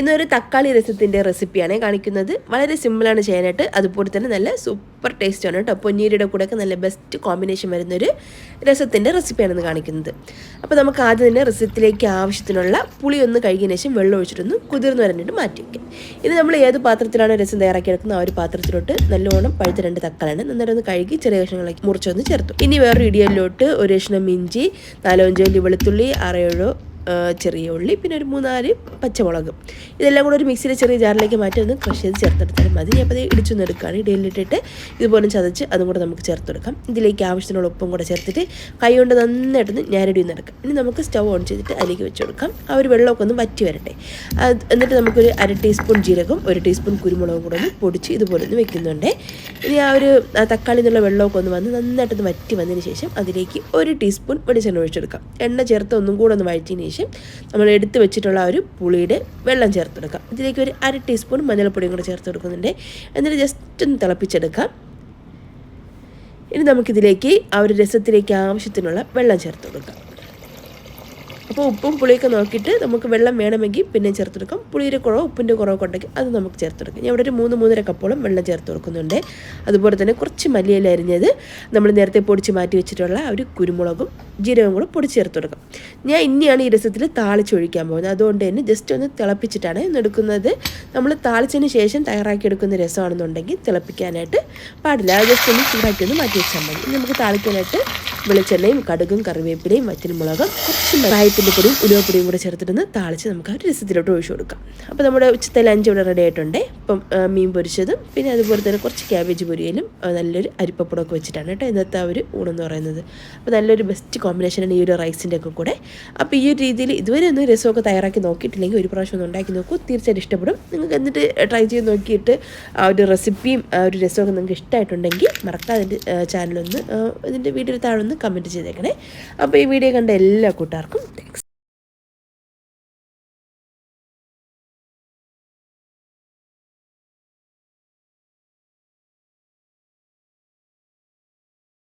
ഇന്നൊരു തക്കാളി രസത്തിന്റെ റെസിപ്പിയാണ് കാണിക്കുന്നത്. വളരെ സിമ്പിളാണ് ചെയ്യാനായിട്ട്. അതുപോലെ തന്നെ നല്ല സൂപ്പർ ടേസ്റ്റാണ് കേട്ടോ. പൊന്നീരിയുടെ കൂടെയൊക്കെ നല്ല ബെസ്റ്റ് കോമ്പിനേഷൻ വരുന്നൊരു രസത്തിന്റെ റെസിപ്പിയാണെന്ന് കാണിക്കുന്നത്. അപ്പോൾ നമുക്ക് ആദ്യം തന്നെ രസത്തിലേക്ക് ആവശ്യത്തിനുള്ള പുളി ഒന്ന് കഴുകിയതിന് ശേഷം വെള്ളം ഒഴിച്ചിട്ടൊന്ന് കുതിർന്ന് വരണ്ടിട്ട് മാറ്റി വയ്ക്കാം ഇത് നമ്മൾ ഏത് പാത്രത്തിലാണ് രസം തയ്യാറാക്കി എടുക്കുന്നത് ആ ഒരു പാത്രത്തിലോട്ട് നല്ലോണം പഴുത്ത രണ്ട് തക്കാളിയാണ് നന്നായിട്ട് ഒന്ന് കഴുകി ചെറിയ കഷ്ണങ്ങളാക്കി മുറിച്ചൊന്ന് ചേർത്തു. ഇനി വേറൊരു ഇടിയലിലോട്ട് ഒരു കഷ്ണം ഇഞ്ചി നാലോ അഞ്ചോ വെളുത്തുള്ളി ആ, ചെറിയ ഉള്ളി പിന്നെ ഒരു മൂന്നാൽ പച്ചമുളക്. ഇതെല്ലാം കൂടെ ഒരു മിക്സിയിലെ ചെറിയ ജാറിലേക്ക് മാറ്റി ഒന്ന് ക്രഷ് ചെയ്ത് ചേർത്തെടുത്താലും മതി. ഞാൻ അപ്പോൾ ഇത് ഇടിച്ചൊന്ന് എടുക്കുകയാണ് ഇടയിലിട്ടിട്ട് ഇതുപോലെ ചതച്ച് അതും കൂടെ നമുക്ക് ചേർത്തെടുക്കാം. ഇതിലേക്ക് ആവശ്യത്തിനുള്ള ഉപ്പും കൂടെ ചേർത്തിട്ട് കൈ കൊണ്ട് നന്നായിട്ടൊന്ന് ഞാരടി ഒന്ന് എടുക്കാം. ഇനി നമുക്ക് സ്റ്റവ് ഓൺ ചെയ്തിട്ട് അതിലേക്ക് വെച്ച് കൊടുക്കാം. ആ ഒരു വെള്ളമൊക്കെ ഒന്ന് വറ്റി വരട്ടെ. എന്നിട്ട് നമുക്കൊരു അര ടീസ്പൂൺ ജീരകം ഒരു ടീസ്പൂൺ കുരുമുളകും കൂടെ ഒന്ന് പൊടിച്ച് ഇതുപോലെ ഒന്ന് വെക്കുന്നുണ്ട്. ഇനി ആ ഒരു തക്കാളി എന്നുള്ള വെള്ളമൊക്കെ ഒന്ന് വന്ന് നന്നായിട്ടൊന്ന് വറ്റി വന്നതിന് ശേഷം അതിലേക്ക് ഒരു ടീസ്പൂൺ വെളിച്ചെണ്ണ ഒഴിച്ചെടുക്കാം. എണ്ണ ചേർത്ത് ഒന്നും കൂടെ ഒന്ന് വഴറ്റിയതിന് ശേഷം നമ്മൾ എടുത്ത് വെച്ചിട്ടുള്ള ഒരു പുളിയുടെ വെള്ളം ചേർത്തെടുക്കാം ഇതിലേക്ക് ഒരു അര ടീസ്പൂൺ മഞ്ഞൾപ്പൊടിയും കൂടെ ചേർത്ത് കൊടുക്കുന്നുണ്ട്. എന്നിട്ട് ജസ്റ്റ് ഒന്ന് തിളപ്പിച്ചെടുക്കാം. ഇനി നമുക്കിതിലേക്ക് ആ ഒരു രസത്തിലേക്ക് ആവശ്യത്തിനുള്ള വെള്ളം ചേർത്ത് കൊടുക്കാം. അപ്പോൾ ഉപ്പും പുളിയൊക്കെ നോക്കിയിട്ട് നമുക്ക് വെള്ളം വേണമെങ്കിൽ പിന്നെ ചേർത്തെടുക്കാം പുളിയുടെ കുറവ് ഉപ്പിന്റെ കുറവൊക്കെ ഉണ്ടെങ്കിൽ അത് നമുക്ക് ചേർത്തെടുക്കാം ഞാൻ ഇവിടെ ഒരു മൂന്ന് മൂന്നര കപ്പോളം വെള്ളം ചേർത്ത് കൊടുക്കുന്നുണ്ട്. അതുപോലെ തന്നെ കുറച്ച് മല്ലിയില അരിഞ്ഞത് നമ്മൾ നേരത്തെ പൊടിച്ച് മാറ്റി വെച്ചിട്ടുള്ള ഒരു കുരുമുളകും ജീരകവും കൂടെ പൊടിച്ച് ചേർത്ത് കൊടുക്കാം. ഞാൻ ഇനിയാണ് ഈ രസത്തിൽ താളിച്ചൊഴിക്കാൻ പോകുന്നത്. അതുകൊണ്ട് തന്നെ ജസ്റ്റ് ഒന്ന് തിളപ്പിച്ചിട്ടാണ് ഇന്ന് എടുക്കുന്നത്. നമ്മൾ താളിച്ചതിന് ശേഷം തയ്യാറാക്കി എടുക്കുന്ന രസമാണെന്നുണ്ടെങ്കിൽ തിളപ്പിക്കാനായിട്ട് പാടില്ല. ജസ്റ്റ് ഒന്ന് ചൂടാക്കി ഒന്ന് മാറ്റി വെച്ചാൽ മതി. നമുക്ക് താളിക്കാനായിട്ട് വെളിച്ചെണ്ണയും കടുകും കറിവേപ്പിലയും വറ്റൽമുളകും കുറച്ച് പ്രായത്തിന്റെ പൊടിയും ഉലുവപ്പൊടിയും കൂടെ ചേർത്തിട്ടൊന്ന് താളിച്ച് നമുക്ക് ആ ഒരു രസത്തിലോട്ട് ഒഴിച്ചു കൊടുക്കാം. അപ്പോൾ നമ്മുടെ ഉച്ചത്തെ ലഞ്ച് ഇവിടെ റെഡി ആയിട്ടുണ്ട്. ഇപ്പം മീൻ പൊരിച്ചതും പിന്നെ അതുപോലെ തന്നെ കുറച്ച് ക്യാബേജ് പൊരിയലും നല്ലൊരു അരിപ്പപ്പടമൊക്കെ വെച്ചിട്ടാണ് കേട്ടോ ഇന്നത്തെ ആ ഒരു ഊണെന്ന് പറയുന്നത്. അപ്പോൾ നല്ലൊരു ബെസ്റ്റ് കോമ്പിനേഷനാണ് ഈ ഒരു റൈസിന്റെ ഒക്കെ കൂടെ. അപ്പോൾ ഈ ഒരു രീതിയിൽ ഇതുവരെ ഒന്നും രസമൊക്കെ തയ്യാറാക്കി നോക്കിയിട്ടില്ലെങ്കിൽ ഒരു പ്രാവശ്യം ഒന്ന് ഉണ്ടാക്കി നോക്കൂ. തീർച്ചയായിട്ടും ഇഷ്ടപ്പെടും. നിങ്ങൾക്ക് എന്നിട്ട് ട്രൈ ചെയ്ത് നോക്കിയിട്ട് ആ ഒരു റെസിപ്പിയും ആ ഒരു രസമൊക്കെ നിങ്ങൾക്ക് ഇഷ്ടമായിട്ടുണ്ടെങ്കിൽ മറക്കാതെ ചാനലൊന്ന് ഇതിന്റെ വീഡിയോ ഒന്ന് കമന്റ് ചെയ്തേക്കണേ. അപ്പോൾ ഈ വീഡിയോ കണ്ട എല്ലാ കൂട്ടുകാർക്കും